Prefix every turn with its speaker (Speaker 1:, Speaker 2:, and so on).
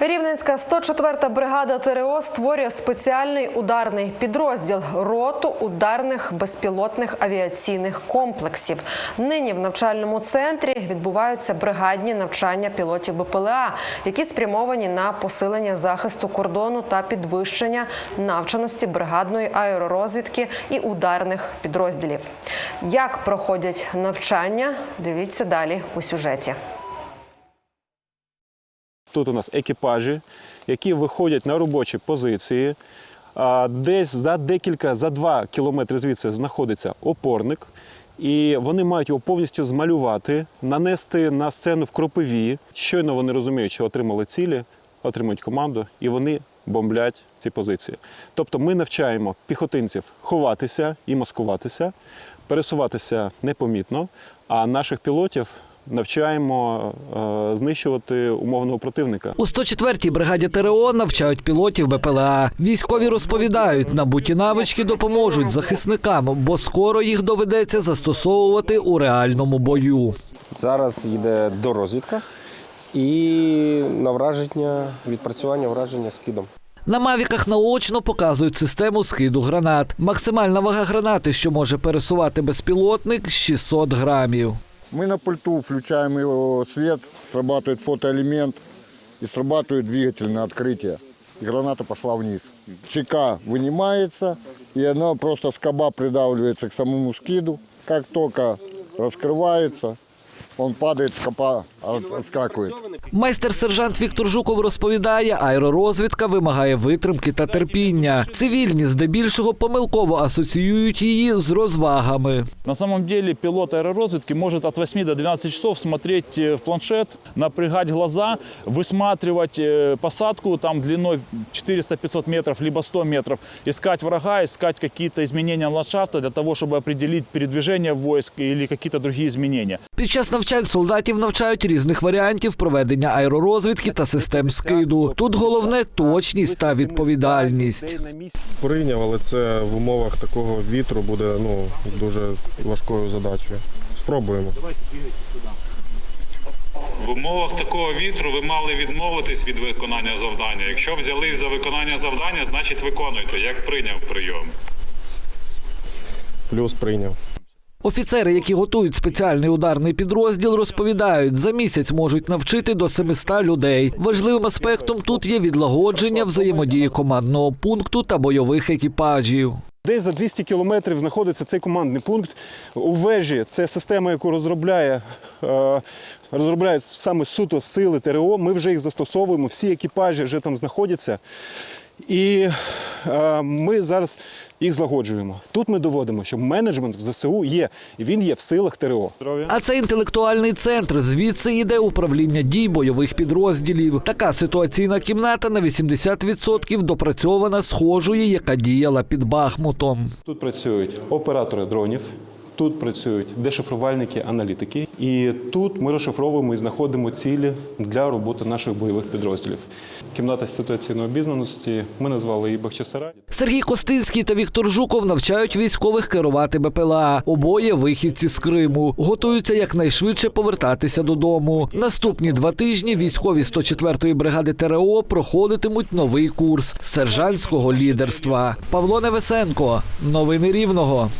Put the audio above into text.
Speaker 1: Рівненська 104-та бригада ТРО створює спеціальний ударний підрозділ роту ударних безпілотних авіаційних комплексів. Нині в навчальному центрі відбуваються бригадні навчання пілотів БПЛА, які спрямовані на посилення захисту кордону та підвищення навченості бригадної аеророзвідки і ударних підрозділів. Як проходять навчання? Дивіться далі у сюжеті.
Speaker 2: Тут у нас екіпажі, які виходять на робочі позиції. Десь за декілька, за два кілометри звідси знаходиться опорник, і вони мають його повністю змалювати, нанести на сцену в кропиві. Щойно вони розуміють, що отримали цілі, отримують команду, і вони бомблять ці позиції. Тобто ми навчаємо піхотинців ховатися і маскуватися, пересуватися непомітно, а наших пілотів навчаємо е, знищувати умовного противника.
Speaker 3: У 104-й бригаді ТРО навчають пілотів БПЛА. Військові розповідають, набуті навички допоможуть захисникам, бо скоро їх доведеться застосовувати у реальному бою.
Speaker 4: Зараз йде дорозвідка і на враження, відпрацювання враження скидом.
Speaker 3: На мавіках наочно показують систему скиду гранат. Максимальна вага гранати, що може пересувати безпілотник, 600 грамів.
Speaker 5: Мы на пульту включаем его свет, срабатывает фотоэлемент и срабатывает двигатель на открытие. И граната пошла вниз. ЧК вынимается, и оно просто скоба придавливается к самому скиду. Как только раскрывается, он падает, скоба от- отскакивает.
Speaker 3: Майстер-сержант Віктор Жуков розповідає, аеророзвідка вимагає витримки та терпіння. Цивільні здебільшого помилково асоціюють її з розвагами.
Speaker 6: На самом деле пилот аэророзведки может от 8 до 12 часов смотреть э, в планшет, напрягать глаза, высматривать э, посадку там длиной 400-500 метров, либо 100 метров, искать врага, искать какие-то изменения ландшафта для того, чтобы определить передвижение войск или какие-то другие изменения.
Speaker 3: Під час навчань солдатів навчають різних варіантів проведення аеророзвідки та систем скиду. Тут головне точність та відповідальність.
Speaker 7: прийняв, але це в умовах такого вітру буде ну, дуже важкою задачею. Спробуємо.
Speaker 8: В умовах такого вітру ви мали відмовитись від виконання завдання. Якщо взялись за виконання завдання, значить виконуйте, як прийняв прийом.
Speaker 7: Плюс прийняв.
Speaker 3: Офіцери, які готують спеціальний ударний підрозділ, розповідають, за місяць можуть навчити до 700 людей. Важливим аспектом тут є відлагодження взаємодії командного пункту та бойових екіпажів.
Speaker 2: Десь за 200 кілометрів знаходиться цей командний пункт. У вежі це система, яку розробляє, е, розробляють саме суто сили ТРО. Ми вже їх застосовуємо, всі екіпажі вже там знаходяться. І е, ми зараз їх злагоджуємо. Тут ми доводимо, що менеджмент в ЗСУ є, і він є в силах ТРО.
Speaker 3: А це інтелектуальний центр. Звідси йде управління дій бойових підрозділів. Така ситуаційна кімната на 80% допрацьована схожої, яка діяла під Бахмутом.
Speaker 2: Тут працюють оператори дронів, тут працюють дешифрувальники, аналітики. І тут ми розшифровуємо і знаходимо цілі для роботи наших бойових підрозділів. Кімната ситуаційної обізнаності ми назвали її Бахчисарай.
Speaker 3: Сергій Костинський та Віктор Жуков навчають військових керувати БПЛА. Обоє вихідці з Криму. Готуються якнайшвидше повертатися додому. Наступні два тижні військові 104-ї бригади ТРО проходитимуть новий курс сержантського лідерства. Павло Невесенко. Новини Рівного.